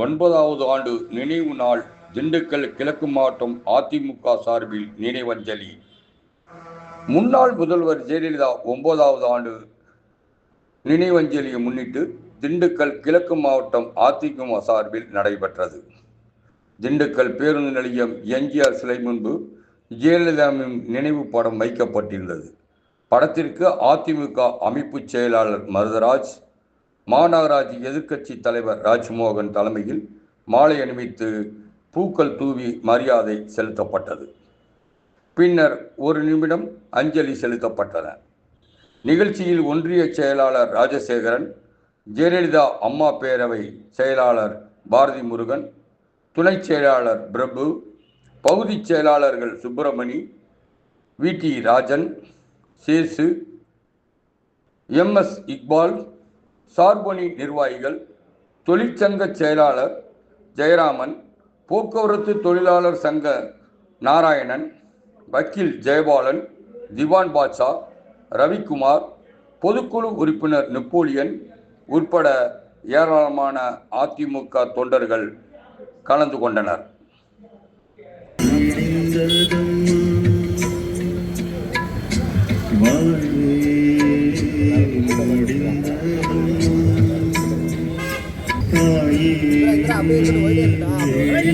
ஒன்பதாவது ஆண்டு நினைவு நாள் திண்டுக்கல் கிழக்கு மாவட்டம் அதிமுக சார்பில் நினைவஞ்சலி. முன்னாள் முதல்வர் ஜெயலலிதா ஒன்பதாவது ஆண்டு நினைவஞ்சலியை முன்னிட்டு திண்டுக்கல் கிழக்கு மாவட்டம் அதிமுக சார்பில் நடைபெற்றது. திண்டுக்கல் பேருந்து நிலையம் எம்ஜிஆர் சிலை முன்பு ஜெயலலிதாவின் நினைவு படம் வைக்கப்பட்டிருந்தது. படத்திற்கு அதிமுக அமைப்பு செயலாளர் மருதராஜ் மாநகராட்சி எதிர்க்கட்சி தலைவர் ராஜ்மோகன் தலைமையில் மாலை அணிவித்து பூக்கள் தூவி மரியாதை செலுத்தப்பட்டது. பின்னர் ஒரு நிமிடம் அஞ்சலி செலுத்தப்பட்டன. நிகழ்ச்சியில் ஒன்றிய செயலாளர் ராஜசேகரன் ஜெயலலிதா அம்மா பேரவை செயலாளர் பாரதி முருகன் துணை செயலாளர் பிரபு பகுதி செயலாளர்கள் Subramani V D Rajan Sesu MS Iqbal சார்பணி நிர்வாகிகள் தொழிற்சங்க செயலாளர் ஜெயராமன் போக்குவரத்து தொழிலாளர் சங்க நாராயணன் வக்கீல் ஜெயபாலன் திவான் பாட்சா ரவிக்குமார் பொதுக்குழு உறுப்பினர் நெப்போலியன் உட்பட ஏராளமான அதிமுக தொண்டர்கள் கலந்து கொண்டனர்.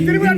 திரும்ப